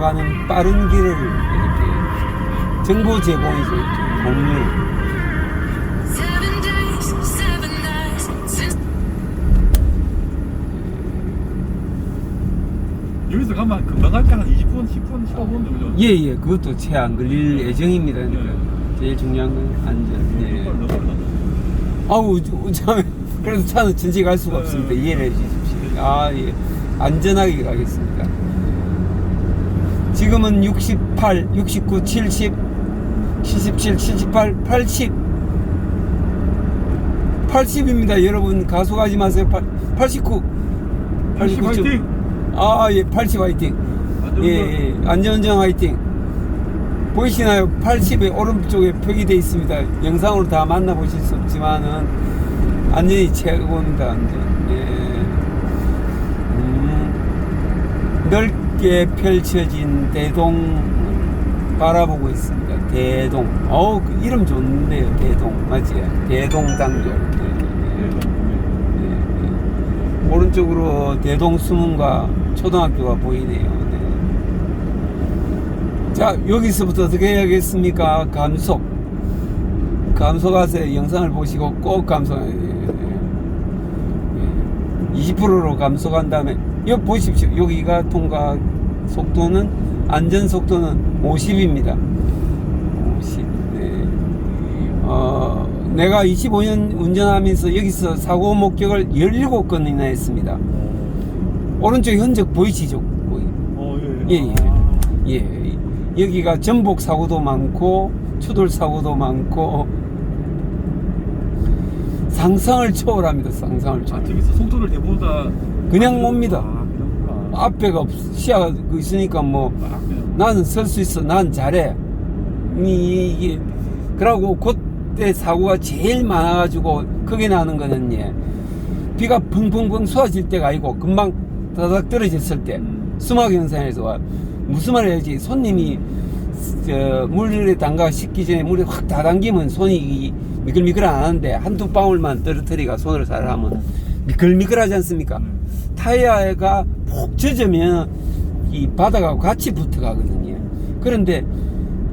영상으로 가는 빠른 길을 이렇게 정보. 이렇게 공유. 여기서 가면 금방 갈 때 한 20분, 10분, 15분 정도. 예, 예, 그것도 채 안 걸릴 예정입니다. 그러니까 제일 중요한 건 안전. 예. 아우, 참, 그래도 차는 천천히 갈 수가 없습니다. 이해를 해 주십시오. 아, 예. 안전하게 가겠습니다. 지금은 68, 69, 70, 77, 78, 80. 80입니다. 여러분, 가속하지 마세요. 89. 80 화이팅! 아, 예, 80 화이팅. 예, 예, 안전운전 화이팅. 보이시나요? 80의 오른쪽에 표기되어 있습니다. 영상으로 다 만나보실 수 없지만은 안전이 최고입니다. 안전. 예. 음, 넓 게 펼쳐진 대동 바라보고 있습니다. 대동. 어우, 그 이름 좋네요. 대동. 맞지? 대동당교. 예, 예, 예, 예. 오른쪽으로 대동 수문과 초등학교가 보이네요. 네. 자, 여기서부터 어떻게 해야겠습니까? 감속. 감속하세요. 영상을 보시고 꼭 감속. 예, 예. 20%로 감속한 다음에, 여기 보십시오. 여기가 통과 속도는, 안전 속도는 50입니다. 50. 네. 어, 내가 25년 운전하면서 여기서 사고 목격을 17건이나 했습니다. 오른쪽 흔적 보이시죠? 보이- 어, 예, 예. 예. 아, 예, 여기가 전복 사고도 많고 추돌 사고도 많고 상상을 초월합니다. 상상을 아, 초월. 저기서 속도를 대보다 그냥 옵니다. 앞에가 없, 시야가 그 있으니까 뭐. 나는 설 수 있어. 난 잘해. 이- 이게 그러고 그때 사고가 제일 많아가지고 크게 나는 거는 예 비가 펑펑펑 쏟아질 때가 아니고 금방 다닥 떨어졌을 때 음. 수막 현상에서 와 무슨 말 해야지 손님이 저 물에 담가 씻기 전에 물에 확 다 담기면 손이 이 미끌미끌 안 하는데 한두 방울만 떨어뜨리가 손으로 잘 하면 미끌미끌하지 않습니까? 음. 타이어가 푹 젖으면 이 바닥하고 같이 붙어가거든요. 그런데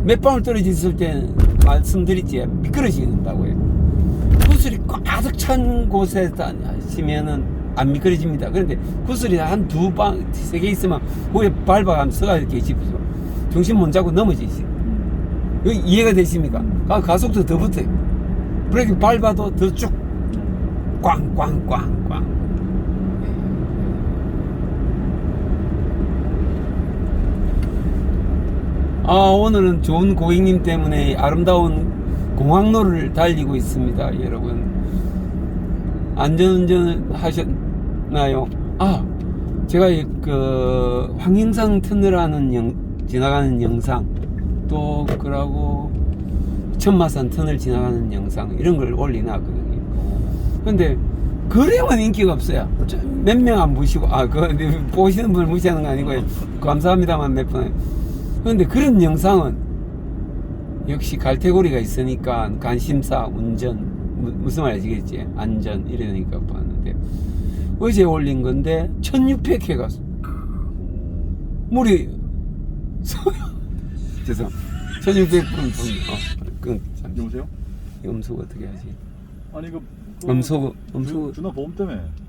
몇 방울 떨어졌을 때는 말씀드렸지 미끄러진다고요. 구슬이 가득 찬 곳에 하시면은 안 미끄러집니다. 그런데 구슬이 한 두 방, 세 개 있으면 거기에 밟아가면 서가 계십시오. 중심 못 잡고 넘어지지. 이해가 되십니까? 아, 가속도 더 붙어요. 브레이크 밟아도 더 쭉, 꽝꽝꽝꽝. 아, 오늘은 좋은 고객님 때문에 아름다운 공항로를 달리고 있습니다, 여러분. 안전운전 하셨나요? 아, 제가 이그 황영상 터널하는 영, 지나가는 영상, 또 그러고 천마산 터널 지나가는 영상 이런 걸 올리놨거든요. 근데 그림은 인기가 없어요. 몇 명 안 보시고 아, 그 보시는 분을 무시하는 거 아니고요. 감사합니다만 몇 분. 그런데 그런 영상은 역시 갈테고리가 있으니까 관심사, 운전 무, 무슨 말 아시겠지? 안전 이러니까 봤는데 어제 올린 건데 1600회가 물이 죄송 1600분 어, 그, 잠시. 여보세요? 음속 어떻게 하지? 아니 그, 그 음속 주, 나 보험 때문에 그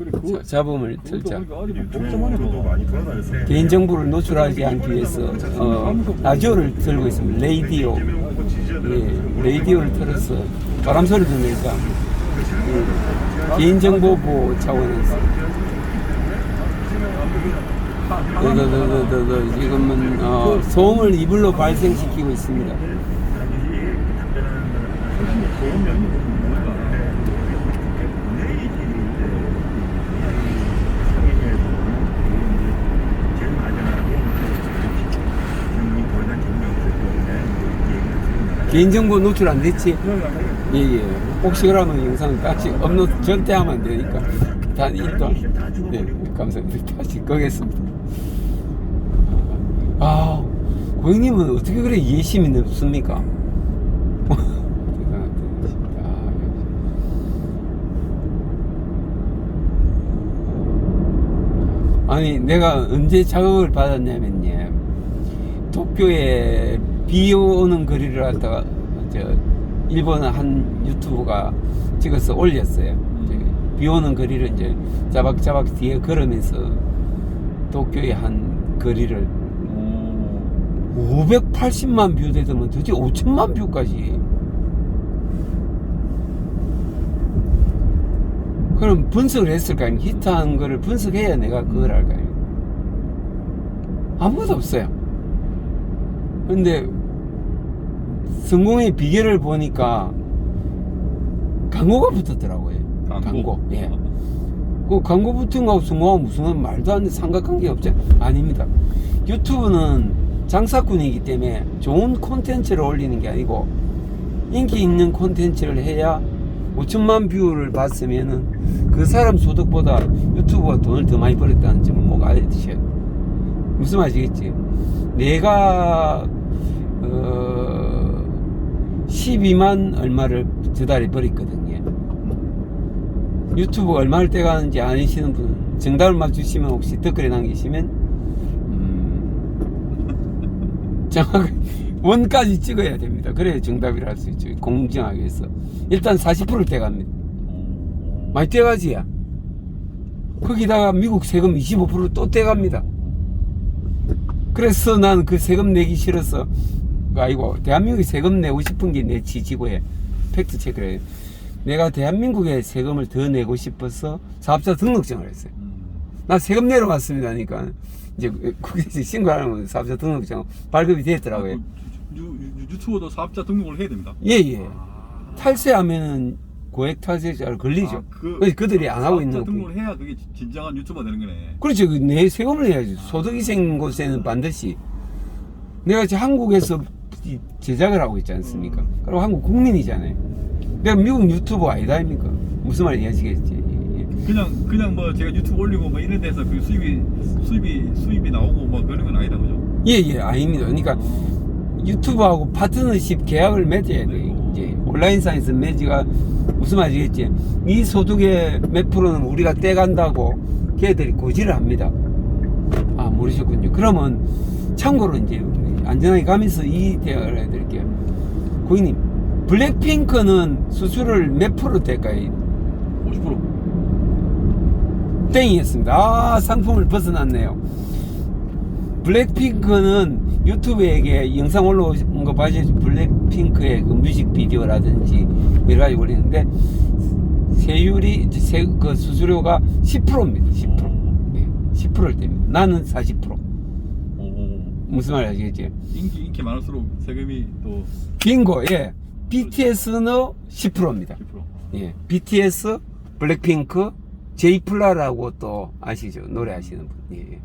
그래 그거 자, 잡음을 그것도 틀자. 보니까 아직 복잡하네 그거 많이 돌아다녔어. 개인정보를 노출하지 않기 위해서 어, 라디오를 들고 있습니다. 레이디오. 예, 레이디오를 틀어서 바람 소리 들으니까 예, 개인정보 보호 차원에서 더더더더더 지금은 어, 소음을 이불로 발생시키고 있습니다. 개인정보 노출 안 됐지? 예 예. 혹시 그러면 영상 다시 업로드 절대 하면 안 되니까 단 일단 예 감사합니다. 다시 끄겠습니다. 아 고객님은 어떻게 그래 이해심이 높습니까? 아. 아니 내가 언제 자극을 받았냐면요 도쿄에 비 오는 거리를 갖다가 저 일본 한 유튜브가 찍어서 올렸어요. 비 오는 거리를 이제 자박자박 뒤에 걸으면서 도쿄의 한 거리를 오. 580만 뷰 되더면 도대체 5천만 뷰까지. 그럼 분석을 했을까 아니면 히트한 거를 분석해야 내가 그걸 알까요 아무것도 없어요 근데 성공의 비결을 보니까 광고가 붙었더라고요 광고, 예. 그 광고 붙은 거하고 성공하고 무슨 말도 안 되는 삼각관계 없죠? 아닙니다. 유튜브는 장사꾼이기 때문에 좋은 콘텐츠를 올리는 게 아니고 인기 있는 콘텐츠를 해야 5천만 뷰를 봤으면은 그 사람 소득보다 유튜브가 돈을 더 많이 벌었다는 점을 꼭 알아두셔야 돼요. 무슨 말이겠지? 내가 어 12만 얼마를 저달에 벌었거든요. 유튜브 얼마를 떼가는지 아시는 분 정답을 맞추시면 혹시 댓글에 남기시면 음, 정확하게 원까지 찍어야 됩니다. 그래야 정답이라 할 수 있죠. 공정하게 해서 일단 40%를 떼갑니다. 오. 많이 떼가지야. 거기다가 미국 세금 25%또 떼갑니다. 그래서 난 그 세금 내기 싫어서 아이고 대한민국에 세금 내고 싶은 게 내 지지고에 팩트 체크를 해요. 내가 대한민국에 세금을 더 내고 싶어서 사업자 등록증을 했어요. 음. 나 세금 내러 왔습니다. 하니까 이제 거기서 신고하면 사업자 등록증 발급이 됐더라고요. 그 유, 유, 유튜버도 사업자 등록을 해야 됩니다. 예 예. 아. 탈세하면은 고액 탈세자를 걸리죠. 아, 그, 그, 그들이 안 하고 있는 사업자 거. 등록을 해야 그게 진정한 유튜버 되는 거네. 그렇죠. 그내 세금을 내야지. 소득이 생긴 곳에는 반드시. 내가 지금 한국에서 이 제작을 하고 있지 않습니까? 그리고 한국 국민이잖아요. 내가 미국 유튜버 아니다, 아닙니까? 무슨 말인지 아시겠지? 예, 예. 그냥 그냥 뭐 제가 유튜브 올리고 뭐 이런 데서 그 수입이 수입이 수입이 나오고 뭐 그런 건 아니다 그죠? 예, 예, 아닙니다. 그러니까 유튜브하고 파트너십 계약을 맺어야 돼. 이제 온라인상에서 맺지가 무슨 말이겠지? 이 소득의 몇 프로는 우리가 떼간다고 걔들이 고지를 합니다. 아, 모르셨군요. 그러면 참고로 이제 안전하게 가면서 이 대화를 해드릴게요. 고객님, 블랙핑크는 수수료를 몇 프로 뗄까요? 50%. 땡이었습니다. 아, 상품을 벗어났네요. 블랙핑크는 유튜브에게 영상 올라온 거 봐야지 블랙핑크의 그 뮤직비디오라든지 여러 가지 올리는데 세율이 세, 그 수수료가 10%입니다. 10%. 네, 10%를 뗍니다. 나는 40%. 오. 무슨 말인지 아시겠지? 인기 인기 많을수록 세금이 또 빙고, 예. BTS는 10%입니다. 10%. 예. BTS, 블랙핑크, 제이플라라고 또 아시죠? 노래하시는 분. 예.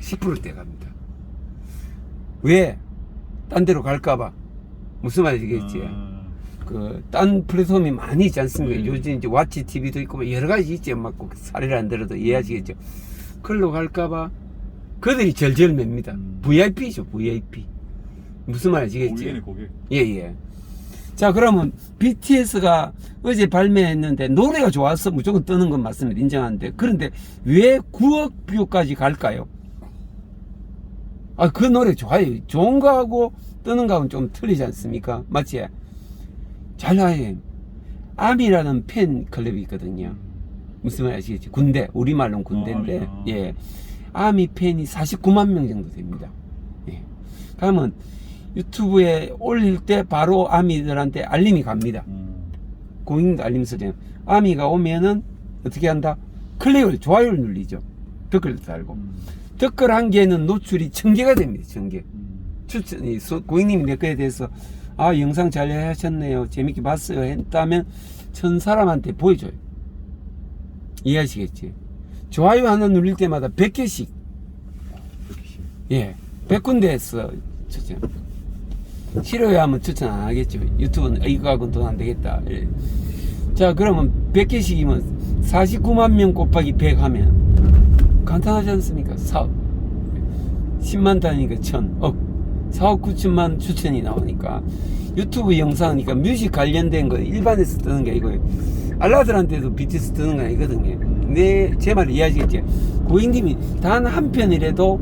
10%대 갑니다. 왜? 딴 데로 갈까봐. 무슨 말이겠지? 아, 그, 딴 플랫폼이 많이 있지 않습니까? 네. 요즘 이제 왓치 TV도 있고 뭐 여러 가지 있지. 막꼭 사례를 안 들어도 이해하시겠죠? 그걸로 갈까봐 그들이 절절 맵니다. 음. VIP죠, VIP. 무슨? 고객이네 고객. 예, 예. 자, 그러면 BTS가 어제 발매했는데 노래가 좋아서 무조건 뜨는 건 맞습니다. 인정하는데. 그런데 왜 9억 뷰까지 갈까요? 아, 그 노래 좋아요. 좋은 거하고 뜨는 거하고는 좀 틀리지 않습니까? 맞지? 잘 나요. 아미라는 팬 클럽이 있거든요. 무슨 말 아시겠지? 군대. 우리말로는 군대인데, 아, 예. 아미 팬이 49만 명 정도 됩니다. 예. 그러면 유튜브에 올릴 때 바로 아미들한테 알림이 갑니다. 음. 고객님도 알림 설정. 아미가 오면은 어떻게 한다? 클릭을, 좋아요를 눌리죠. 댓글도 달고. 음. 댓글 한 개는 노출이 천 개가 됩니다. 천 개. 음. 추천이, 소- 고객님이 내 거에 대해서 아, 영상 잘 하셨네요. 재밌게 봤어요. 했다면 천 사람한테 보여줘요. 이해하시겠지? 좋아요 하나 눌릴 때마다 100개씩 그렇지. 예, 100군데에서 추천. 싫어요 하면 추천 안 하겠죠. 유튜브는 이거 하고는 돈 안 되겠다. 예. 자, 그러면 100개씩이면 49만 명 곱하기 100 하면 간단하지 않습니까? 4억. 10만 단위니까 1000 억. 4억 9천만 추천이 나오니까 유튜브 영상이니까 뮤직 관련된 거 일반에서 뜨는 게 아니고요. 알라들한테도 BTS 뜨는 거 아니거든요. 내 제말 이해하시겠지? 고객님이 단 한 편이라도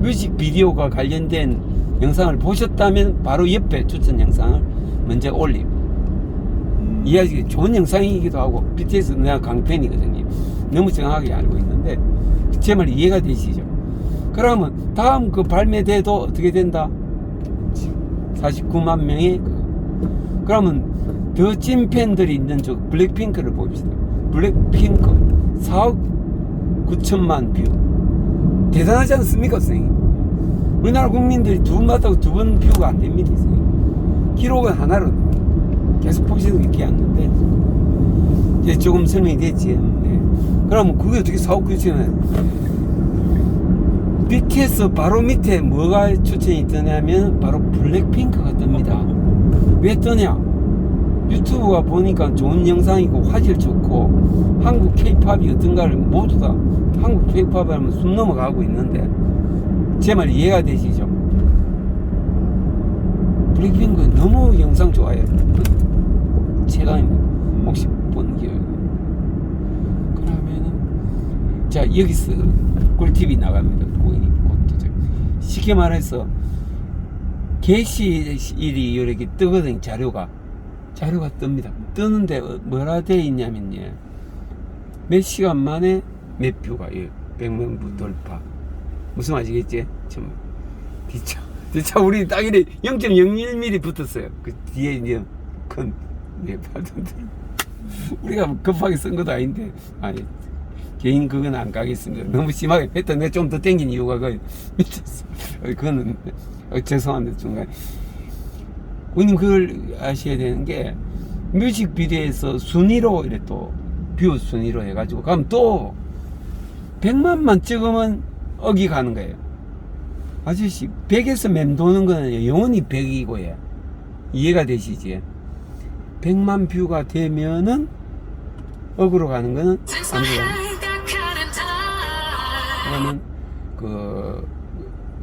뮤직 비디오가 관련된 영상을 보셨다면 바로 옆에 추천 영상을 먼저 올림. 음. 이해하시겠지? 좋은 영상이기도 하고 BTS 내가 강팬이거든요. 너무 정확하게 알고 있는데 제 말 이해가 되시죠? 그러면 다음 그 발매돼도 어떻게 된다? 49만 명의 그 그러면 더 찐 팬들이 있는 쪽 블랙핑크를 봅시다. 블랙핑크 4억 9천만 뷰 대단하지 않습니까, 선생님? 우리나라 국민들이 두 번 봤다고 두 번 뷰가 안 됩니다, 선생님. 기록은 하나로. 계속 보시도 이렇게 왔는데 이제 조금 설명이 됐지. 네. 그러면 그게 어떻게 4억 9천만 BTS 바로 밑에 뭐가 추천이 뜨냐면 바로 블랙핑크가 뜹니다. 왜 뜨냐? 유튜브가 보니까 좋은 영상이고 화질 좋고 한국 케이팝이 어떤가를 모두 다 한국 케이팝을 하면 숨 넘어가고 있는데 제 말 이해가 되시죠? 블랙핑크 너무 영상 좋아요. 최강입니다. 혹시 본 기억? 그러면은 자 여기서 꿀팁이 나갑니다. 쉽게 말해서 게시일이 이렇게 뜨거든요. 자료가 자료가 뜹니다. 뜨는데 어- 뭐라 돼 있냐면요. 몇 시간 만에 몇 뷰가 예, 100만 뷰 돌파. 무슨 말이겠지? 참 뒤차 뒤차 우리 딱 이래 0.01mm 붙었어요. 그 뒤에 이제 큰 네, 파도들. 우리가 급하게 쓴 것도 아닌데 아니 개인 그건 안 가겠습니다. 너무 심하게 했던 내가 좀 더 땡긴 이유가 그 미쳤어. 어, 그거는 어, 죄송한데 중간. 우님 그걸 아셔야 되는 게 뮤직비디오에서 순위로 이래 또 뷰 순위로 해가지고 그럼 또 100만만 찍으면 억이 가는 거예요. 아저씨 100에서 맴도는 거는 영원히 100이고 예. 이해가 되시지? 100만 뷰가 되면은 억으로 가는 거는 안 돼요. 그러면 그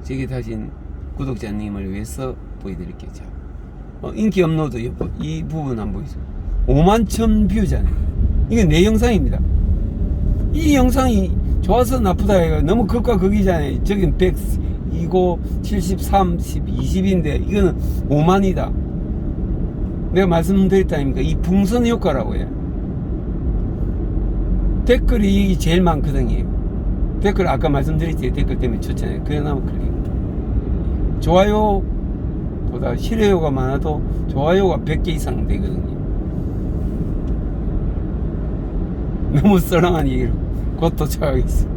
저기 다신 구독자님을 위해서 보여드릴게요. 자, 어, 인기 업로드 이, 부- 이 부분 한번 보이죠. 5만 천 뷰잖아요. 이게 내 영상입니다. 이 영상이 좋아서 나쁘다 해가 너무 극과 극이잖아요. 저긴 100, 이고 70, 30, 20인데 이거는 5만이다. 내가 말씀드렸다니까 이 풍선 효과라고 해요. 댓글이 제일 많거든요. 댓글 아까 말씀드렸지 댓글 때문에 추천해 그래 나면 클릭 좋아요 보다 싫어요가 많아도 좋아요가 100개 이상 되거든요. 너무 썰렁한 얘기로 곧 도착하겠어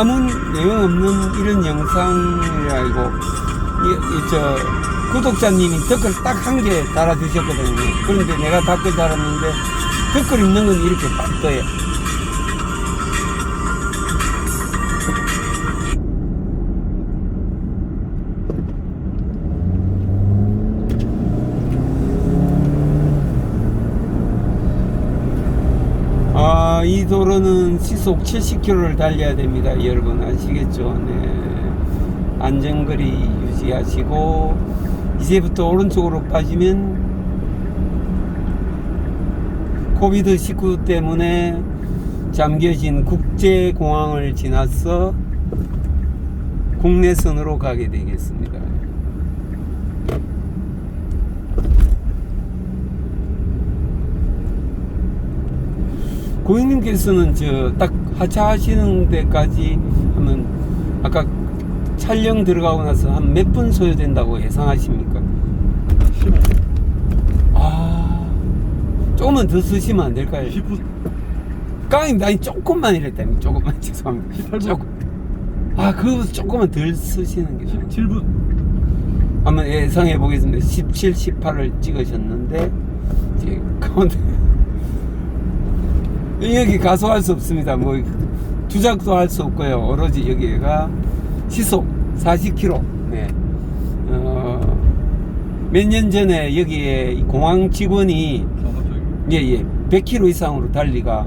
아무 내용 없는 이런 영상이라 이거 이, 이, 저 구독자님이 댓글 딱 한 개 달아주셨거든요. 그런데 내가 댓글 달았는데 댓글 있는 건 이렇게 딱 떠요. 시속 70km를 달려야 됩니다. 여러분 아시겠죠? 네. 안전거리 유지하시고 이제부터 오른쪽으로 빠지면 코비드 19 때문에 잠겨진 국제공항을 지나서 국내선으로 가게 되겠습니다. 고객님께서는 저 딱 하차하시는 데까지 하면 아까 촬영 들어가고 나서 한 몇 분 소요된다고 예상하십니까? 15, 아 조금만 더 쓰시면 안 될까요? 20분, 깡입니다. 아니 조금만 이랬다니 조금만 죄송합니다. 18분. 조금. 아 그거보다 조금만 덜 쓰시는 게 나아요. 7분. 한번 예상해 보겠습니다. 17, 18을 찍으셨는데 이제 가운데 여기 가소할 수 없습니다. 뭐 주작도 할 수 없고요. 오로지 여기가 시속 40km. 네. 어, 몇 년 전에 여기에 이 공항 직원이 상업적이고. 예, 예. 100km 이상으로 달리가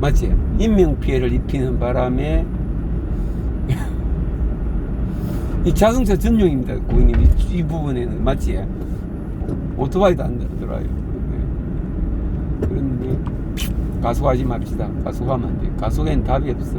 맞지? 인명 피해를 입히는 바람에 이 자동차 전용입니다, 고객님. 이, 이 부분에는 맞지? 오토바이도 안 들어요. 네. 그런데 가속하지 맙시다. 가속하면 안 돼. 가속엔 답이 없어.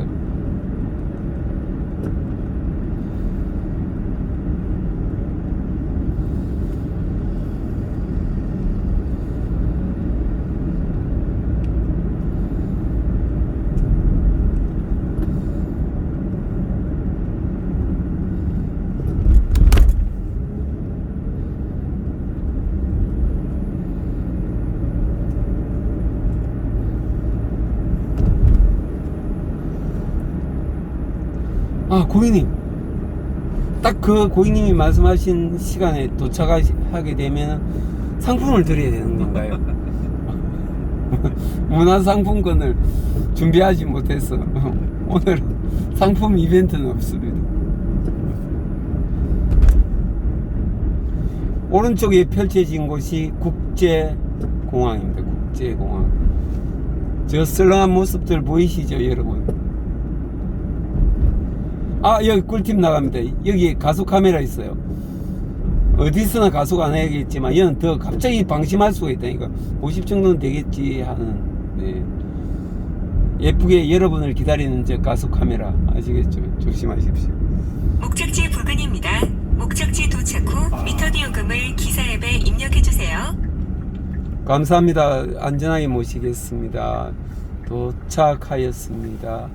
아, 고객님. 딱 그 고객님이 말씀하신 시간에 도착하게 되면 상품을 드려야 되는 건가요? 문화상품권을 준비하지 못해서 오늘 상품 이벤트는 없습니다. 오른쪽에 펼쳐진 곳이 국제공항입니다. 국제공항. 저 썰렁한 모습들 보이시죠, 여러분? 아 여기 꿀팁 나갑니다. 여기 가속 카메라 있어요. 어디서나 가속 안 해야겠지만 얘는 더 갑자기 방심할 수가 있다니까. 50 정도는 되겠지 하는 네. 예쁘게 여러분을 기다리는 저 가속 카메라 아시겠죠? 조심하십시오. 목적지 부근입니다. 목적지 도착 후 미터 비용금을 기사 앱에 입력해 주세요. 감사합니다. 안전하게 모시겠습니다. 도착하였습니다